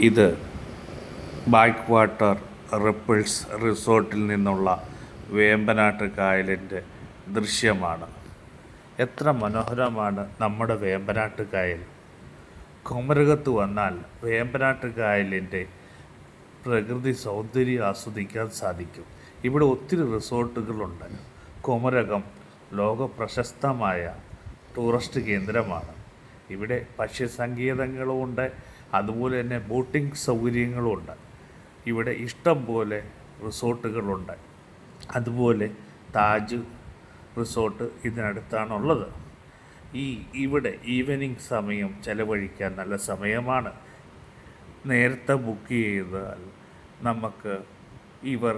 ഇത് back water ripples റിസോർട്ടിൽ നിന്നുള്ള വേമ്പനാട്ട് കായലിന്റെ ദൃശ്യമാണ്. എത്ര മനോഹരമാണ് നമ്മുടെ വേമ്പനാട്ട് കായൽ. കുമരകത്ത് വന്നാൽ വേമ്പനാട്ട് കായലിന്റെ പ്രകൃതി സൗന്ദര്യം ആസ്വദിക്കാൻ സാധിക്കും. ഇവിടെ ഒത്തിരി റിസോർട്ടുകളുണ്ട്. കുമരകം ലോക പ്രശസ്തമായ ടൂറിസ്റ്റ് കേന്ദ്രമാണ്. ഇവിടെ പക്ഷിസങ്കേതങ്ങളുമുണ്ട് അതുപോലെ തന്നെ ബോട്ടിംഗ് സൗകര്യങ്ങളുമുണ്ട് ഇവിടെ ഇഷ്ടം പോലെ റിസോർട്ടുകളുണ്ട്. അതുപോലെ താജ് റിസോർട്ട് ഇതിനടുത്താണുള്ളത്. ഈ ഇവിടെ ഈവനിങ് സമയം ചിലവഴിക്കാൻ നല്ല സമയമാണ്. നേരത്തെ ബുക്ക് ചെയ്താൽ നമുക്ക് ഇവർ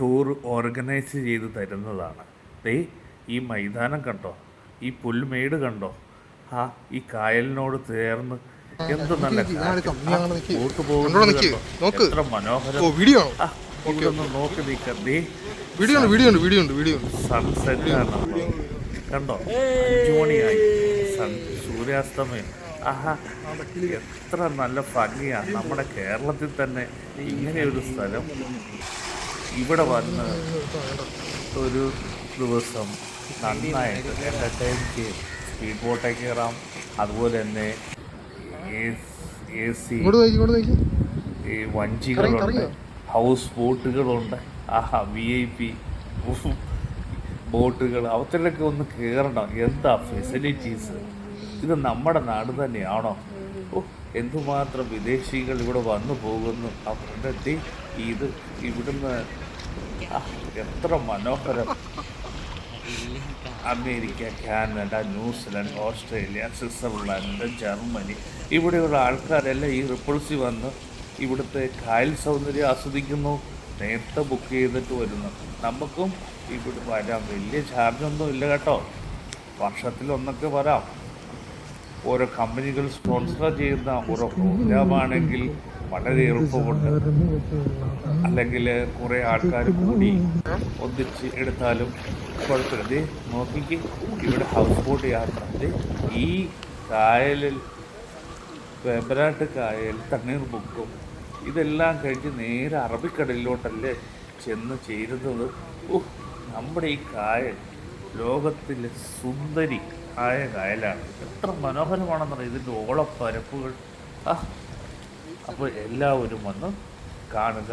ടൂർ ഓർഗനൈസ് ചെയ്ത് തരുന്നതാണ്. ദേ ഈ മൈതാനം കണ്ടോ? ഈ പുൽമേട് കണ്ടോ? ആ ഈ കായലിനോട് ചേർന്ന് എന്ത് നല്ല നിക്ക്, നിക്ക്. ഓ വീഡിയോ നോക്കി വീഡിയോ ഉണ്ട് വീഡിയോ ഉണ്ട് വീഡിയോ ഉണ്ട് വീഡിയോ ഉണ്ട്. സൺസെറ്റ് കണ്ടോ? അഞ്ചു മണിയായി സൺ സൂര്യാസ്തമയം. ആഹാ എത്ര നല്ല ഭംഗിയാണ്. നമ്മുടെ കേരളത്തിൽ തന്നെ ഇങ്ങനെ ഒരു സ്ഥലം ഇവിടെ വന്ന് ഒരു ദിവസം നന്നായിട്ട് എന്റർടൈൻ ചെയ്യും. സ്പീഡ് ബോട്ടേ കയറാം. അതുപോലെ തന്നെ വഞ്ചികളുണ്ട്? ഹൗസ് ബോട്ടുകളുണ്ട്. ആഹാ വി ഐ പി ബോട്ടുകൾ അവത്തിലൊക്കെ ഒന്ന് കയറണം എന്താ ഫെസിലിറ്റീസ് ഇത് നമ്മുടെ നാട് തന്നെയാണോ? ഓ എന്തുമാത്രം വിദേശികൾ ഇവിടെ വന്നു പോകുന്നു. അവരുടെ ഇത് ഇവിടുന്ന് എത്ര മനോഹരം. America Canada New Zealand Australia Switzerland Germany. ഇവിടെയുള്ള ആൾക്കാരെല്ലാം ഈ റിപ്പിൾസി വന്ന് ഇവിടുത്തെ കായൽ സൗന്ദര്യം ആസ്വദിക്കുന്നു നേരത്തെ ബുക്ക് ചെയ്തിട്ട് വരുന്നു. നമുക്കും ഇവിടെ വരാം. വലിയ ചാർജൊന്നും ഇല്ല കേട്ടോ. വർഷത്തിലൊന്നൊക്കെ വരാം. ഓരോ കമ്പനികൾ സ്പോൺസർ ചെയ്യുന്ന ഓരോ പ്രോഗ്രാമാണെങ്കിൽ വളരെ എളുപ്പമുണ്ട്. അല്ലെങ്കിൽ കുറേ ആൾക്കാർ കൂടി ഒന്നിച്ച് എടുത്താലും കുഴപ്പമില്ല. നോക്കിക്ക് ഇവിടെ ഹൗസ് ബോട്ട് യാത്ര ഈ കായലിൽ വേമ്പനാട്ട് കായൽ തണ്ണീർ ബുക്കും ഇതെല്ലാം കഴിഞ്ഞ് നേരെ അറബിക്കടലിലോട്ടല്ലേ ചെന്ന് ചേരുന്നത്? ഓ നമ്മുടെ ഈ കായൽ ലോകത്തിലെ സുന്ദരി ആയ കായലാണ്. എത്ര മനോഹരമാണെന്നറിയാം ഇതിന്റെ ഓളപ്പരപ്പുകൾ. ആ അപ്പോൾ എല്ലാവരും വന്ന് കാണുക